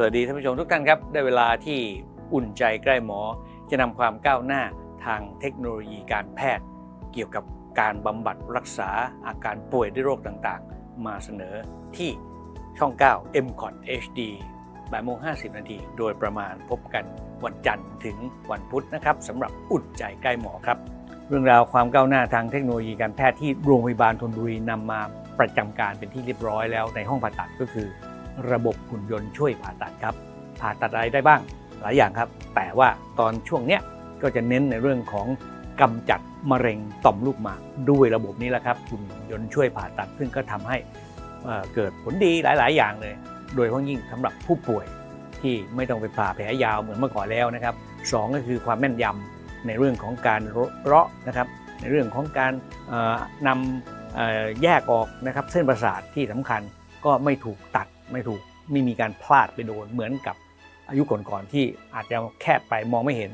สวัสดีท่านผู้ชมทุกท่านครับ ได้เวลาที่อุ่นใจใกล้หมอ จะนำความก้าวหน้าทางเทคโนโลยีการแพทย์ เกี่ยวกับการบำบัดรักษาอาการป่วยด้วยโรคต่างๆ มาเสนอที่ช่อง 9 m c o t HD บ่ายโมง50 นาที โดยประมาณพบกันวันจันทร์ถึงวันพุธนะครับสำหรับอุ่นใจใกล้หมอครับ เรื่องราวความก้าวหน้าทางเทคโนโลยีการแพทย์ที่โรงพยาบาลธนบุรีนำมาประจำการเป็นที่เรียบร้อยแล้วในห้องผ่าตัดก็คือ ระบบหุ่นยนต์ช่วยผ่าตัดครับ ผ่าตัดอะไรได้บ้างหลายอย่างครับ แต่ว่าตอนช่วงเนี้ยก็จะเน้นในเรื่องของกำจัดมะเร็งต่อมลูกหมากด้วยระบบนี้แหละครับหุ่นยนต์ช่วยผ่าตัดซึ่งก็ทำให้เกิดผลดีหลาย ๆ อย่างเลย โดยเฉพาะยิ่งสำหรับผู้ป่วยที่ไม่ต้องไปผ่าแผลยาวเหมือนเมื่อก่อนแล้วนะครับสองก็คือความแม่นยำในเรื่องของการเลาะนะครับ ในเรื่องของการนำเอ่อแยกออกนะครับเส้นประสาทที่สำคัญก็ไม่ถูกตัด ไม่ถูกไม่มีการพลาดไปโดนเหมือนกับอายุก่อนๆที่อาจจะแคบไปมองไม่เห็น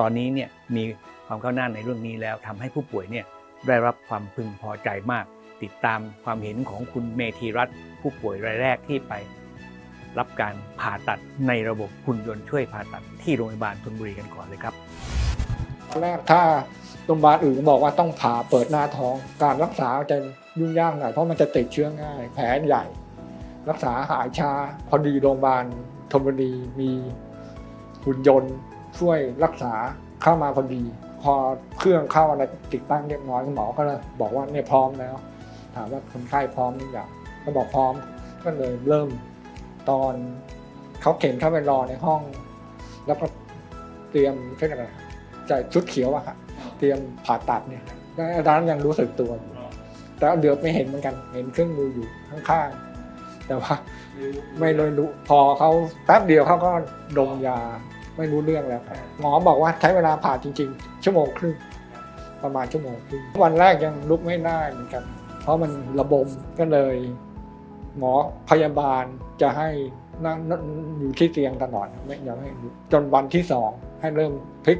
ตอนนี้เนี่ยมีความก้าวหน้าในเรื่องนี้แล้วทำให้ผู้ป่วยเนี่ยได้รับความพึงพอใจมาก ติดตามความเห็นของคุณเมธีรัตน์ผู้ป่วยรายแรกที่ไป รับการผ่าตัดในระบบหุ่นยนต์ช่วยผ่าตัดที่โรงพยาบาลธนบุรีกันก่อนเลยครับตอนแรกถ้าโรงพยาบาลอื่นบอกว่าต้องผ่าเปิดหน้าท้องการรักษาจะยุ่งยากหน่อยเพราะมันจะติดเชื้อง่าย แผลใหญ่ รักษาหายชา พอดีโรงพยาบาลธนบุรีมีหุ่นยนต์ช่วยรักษาเข้ามาพอดี พอเครื่องเข้าอะไรติดตั้งเรียบร้อยคุณหมอก็เลยบอกว่าเนี่ยพร้อมแล้ว ถามว่าคนไข้พร้อมหรือยังก็บอกพร้อมก็เลยเริ่มตอนเขาเข็นเข้าไปรอในห้อง แล้วก็เตรียมเช่นอะไรใส่ชุดเขียวอะค่ะเตรียมผ่าตัดเนี่ยแล้วอาจารย์ยังรู้สึกตัวอยู่แต่เดือบไม่เห็นเหมือนกัน เห็นเครื่องมืออยู่ข้างๆ แต่ว่าไม่เลยรู้พอเขาแป๊บเดียวเขาก็ดมยาไม่รู้เรื่องแล้ว หมอบอกว่าใช้เวลาผ่าจริง ๆ ชั่วโมงครึ่งประมาณชั่วโมงครึ่งวันแรกยังลุกไม่ได้เหมือนกัน เพราะมันระบมก็เลย หมอพยาบาลจะให้นั่งอยู่ที่เตียงตลอดไม่ยากให้ลุกจนวันที่สองให้เริ่มพลิก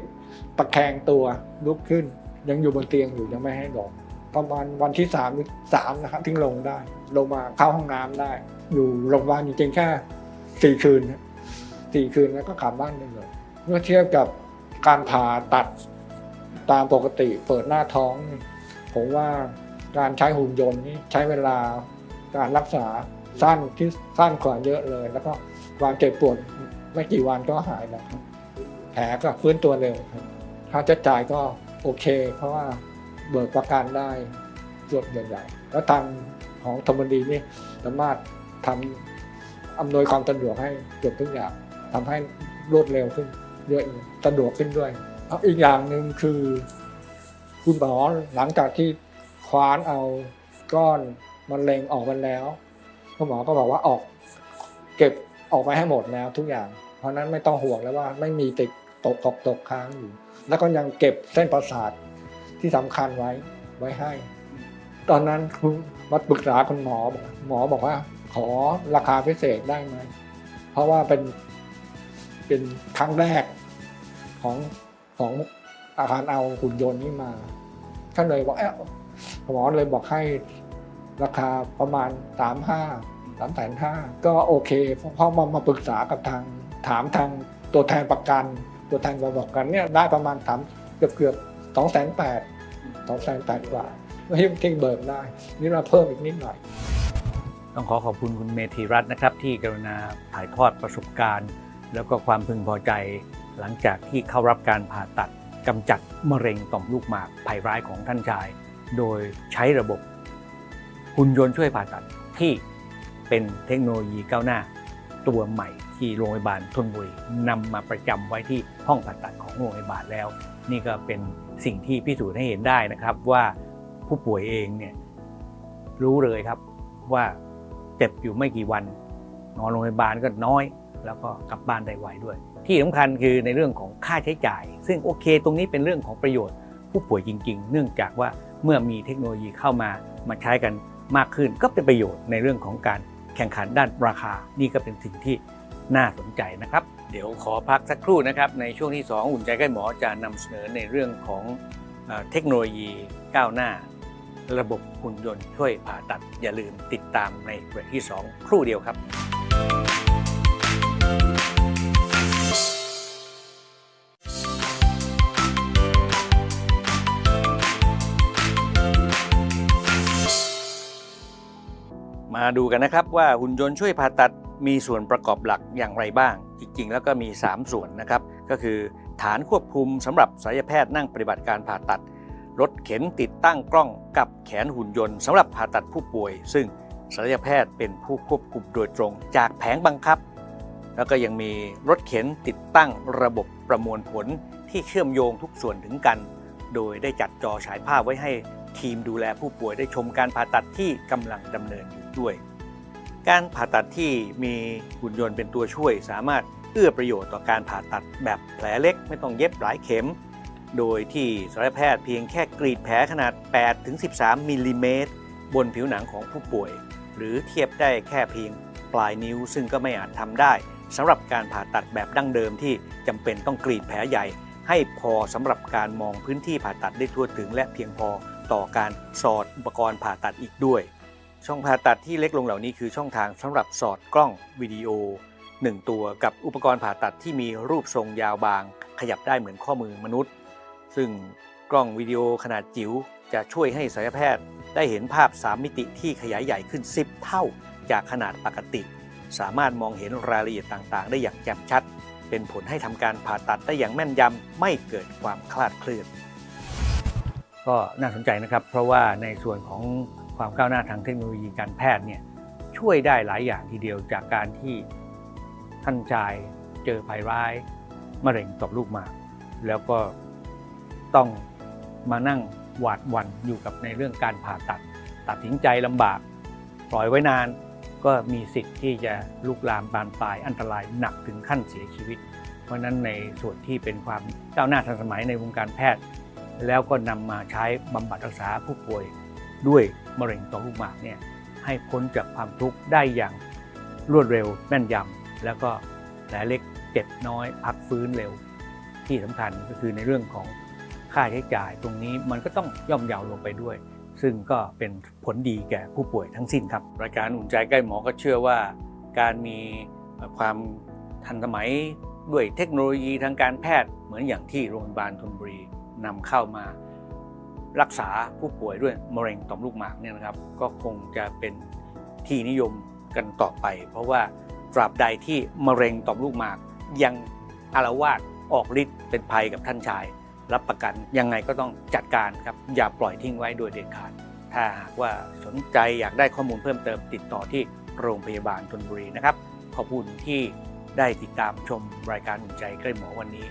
ตะแคงตัวลุกขึ้น ยังอยู่บนเตียงอยู่ยังไม่ให้ลง ประมาณวันที่สามหรือสามนะครับถึงลงได้ ลงมาเข้าห้องน้ำได้ อยู่โรงพยาบาลจริงๆแค่สี่คืนสี่คืนแล้วก็กลับบ้านได้เลย เมื่อเทียบกับการผ่าตัดตามปกติเปิดหน้าท้อง ผมว่าการใช้หุ่นยนต์นี่ใช้เวลาการรักษาสั้นที่สั้นกว่าเยอะเลย แล้วก็ความเจ็บปวดไม่กี่วันก็หายแล้วแผลก็ฟื้นตัวเร็วครับค่าใช้จ่ายก็โอเค เพราะว่า เบิกประกันได้ส่วนใหญ่ๆแล้วทางของธรรมดีนี่สามารถทำอำนวยความสะดวกให้เกือบทุกอย่างทำให้รวดเร็วขึ้นเยอะอยู่สะดวกขึ้นด้วยอีกอย่างหนึ่งคือ คุณหมอหลังจากที่คว้านเอาก้อนมะเร็งออกมาแล้วคุณหมอก็บอกว่าออก เก็บออกไปให้หมดแล้วทุกอย่าง เพราะฉะนั้นไม่ต้องห่วงแล้วว่าไม่มีติดตกตกตกค้างอยู่ แล้วก็ยังเก็บเส้นประสาท ที่สำคัญไว้ไว้ให้ ตอนนั้นคุณมาปรึกษาคุณหมอบอกหมอบอกว่า ขอราคาพิเศษได้ไหม เพราะว่าเป็นเป็นครั้งแรกของของอาคารเอาหุ่นยนต์นี้มาท่านเลยบอกเอ๊ะหมอเลยบอกให้ราคาประมาณสามห้าสามแสนห้าก็โอเคเพราะมามาปรึกษากับทางถามทางตัวแทนประกัน ตัวแทนประกันเนี่ยได้ประมาณสามเกือบเกือบ สองแสนแปดสองแสนแปดกว่าไม่ที่งเบิกได้ นี่เราเพิ่มอีกนิดหน่อย ต้องขอขอบคุณคุณเมธีรัตน์นะครับ ที่กรุณาถ่ายทอดประสบการณ์ แล้วก็ความพึงพอใจ หลังจากที่เข้ารับการผ่าตัดกำจัดมะเร็งต่อมลูกหมากภัยร้ายของท่านชาย โดยใช้ระบบหุ่นยนต์ช่วยผ่าตัดที่เป็นเทคโนโลยีก้าวหน้า ตัวใหม่ที่โรงพยาบาลธนบุรีนำมาประจำไว้ที่ห้องผ่าตัดของโรงพยาบาลแล้ว นี่ก็เป็น สิ่งที่พิสูจน์ให้เห็นได้นะครับว่าผู้ป่วยเองเนี่ยรู้เลยครับว่าเจ็บอยู่ไม่กี่วัน นอนโรงพยาบาลก็น้อย แล้วก็กลับบ้านได้ไวด้วย ที่สำคัญคือในเรื่องของค่าใช้จ่าย ซึ่งโอเค ตรงนี้เป็นเรื่องของประโยชน์ผู้ป่วยจริง ๆ เนื่องจากว่าเมื่อมีเทคโนโลยีเข้ามามาใช้กันมากขึ้น ก็เป็นประโยชน์ในเรื่องของการ แข่งขันด้านราคา นี่ก็เป็นสิ่งที่น่าสนใจนะครับ เดี๋ยวขอพักสักครู่นะครับ ในช่วงที่ 2 อุ่นใจใกล้หมอจะนำเสนอในเรื่องของเอเทคโนโลยีก้าวหน้า ระบบหุ่นยนต์ช่วยผ่าตัด อย่าลืมติดตามในเบรกที่ 2 ครู่เดียวครับ มาดูกันนะครับว่าหุ่นยนต์ช่วยผ่าตัดมีส่วนประกอบหลักอย่างไรบ้าง จริงๆ แล้วก็มี 3 ส่วนนะครับ ก็คือฐานควบคุมสำหรับศัลยแพทย์นั่งปฏิบัติการผ่าตัด รถเข็นติดตั้งกล้องกับแขนหุ่นยนต์สำหรับผ่าตัดผู้ป่วย ซึ่งศัลยแพทย์เป็นผู้ควบคุมโดยตรง จากแผงบังคับ แล้วก็ยังมีรถเข็นติดตั้งระบบประมวลผลที่เชื่อมโยงทุกส่วนถึงกัน โดยได้จัดจอฉายภาพไว้ให้ทีมดูแลผู้ป่วยได้ชมการผ่าตัดที่กำลังดำเนินอยู่ ด้วย การผ่าตัดที่มีหุ่นยนต์เป็นตัวช่วย สามารถเอื้อประโยชน์ต่อการผ่าตัดแบบแผลเล็กไม่ต้องเย็บหลายเข็ม โดยที่ศัลยแพทย์เพียงแค่กรีดแผลขนาด 8-13มิลลิเมตรบนผิวหนังของผู้ป่วย หรือเทียบได้แค่เพียงปลายนิ้ว ซึ่งก็ไม่อาจทำได้สำหรับการผ่าตัดแบบดั้งเดิมที่จำเป็นต้องกรีดแผลใหญ่ ให้พอสำหรับการมองพื้นที่ผ่าตัดได้ทั่วถึง และเพียงพอต่อการสอดอุปกรณ์ผ่าตัดอีกด้วย ช่องผ่าตัดที่เล็กลงเหล่านี้คือช่องทางสำหรับสอดกล้องวิดีโอ 1 ตัวกับอุปกรณ์ผ่าตัดที่มีรูปทรงยาวบาง ขยับได้เหมือนข้อมือมนุษย์ ซึ่งกล้องวิดีโอขนาดจิ๋วจะช่วยให้ศัลยแพทย์ได้เห็นภาพ 3 มิติที่ขยายใหญ่ขึ้น 10 เท่าจากขนาดปกติ สามารถมองเห็นรายละเอียดต่างๆ ได้อย่างแจ่มชัด เป็นผลให้ทำการผ่าตัดได้อย่างแม่นยำไม่เกิดความคลาดเคลื่อน ก็น่าสนใจนะครับ เพราะว่าในส่วนของ ความก้าวหน้าทางเทคโนโลยีการแพทย์เนี่ยช่วยได้หลายอย่างทีเดียวจากการที่ท่านชายเจอภัยร้ายมะเร็งต่อลูกหมาก แล้วก็ต้องมานั่งหวาดหวั่นอยู่กับในเรื่องการผ่าตัด ตัดสินใจลำบาก ปล่อยไว้นานก็มีสิทธิ์ที่จะลุกลามบานปลายอันตรายหนักถึงขั้นเสียชีวิต เพราะฉะนั้นในส่วนที่เป็นความก้าวหน้าทันสมัยในวงการแพทย์ แล้วก็นำมาใช้บำบัดรักษาผู้ป่วยด้วย มะเร็งต่อมลูกหมากเนี่ยให้พ้นจากความทุกข์ได้อย่างรวดเร็วแม่นยำแล้วก็แผลเล็กเจ็บน้อยพักฟื้นเร็ว ที่สำคัญก็คือในเรื่องของค่าใช้จ่ายตรงนี้มันก็ต้องย่อมเยาวลงไปด้วย ซึ่งก็เป็นผลดีแก่ผู้ป่วยทั้งสิ้นครับ รายการอุ่นใจใกล้หมอก็เชื่อว่าการมีความทันสมัยด้วยเทคโนโลยีทางการแพทย์เหมือนอย่างที่โรงพยาบาลธนบุรีนำเข้ามา รักษาผู้ป่วยด้วยมะเร็งต่อมลูกหมากเนี่ยนะครับ ก็คงจะเป็นที่นิยมกันต่อไป เพราะว่าตราบใดที่มะเร็งต่อมลูกหมาก ยังอารวาสออกฤทธิ์เป็นภัยกับท่านชาย รับประกันยังไงก็ต้องจัดการครับอย่าปล่อยทิ้งไว้โดยเด็ดขาด ถ้าหากว่าสนใจอยากได้ข้อมูลเพิ่มเติมติดต่อที่โรงพยาบาลธนบุรีนะครับขอบคุณที่ได้ติดตามชมรายการอุ่นใจใกล้หมอวันนี้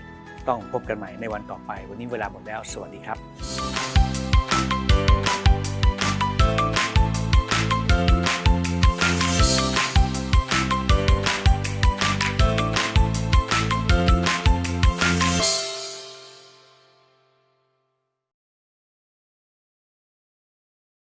ต้องพบกันใหม่ในวันต่อไป วันนี้เวลาหมดแล้ว สวัสดีครับ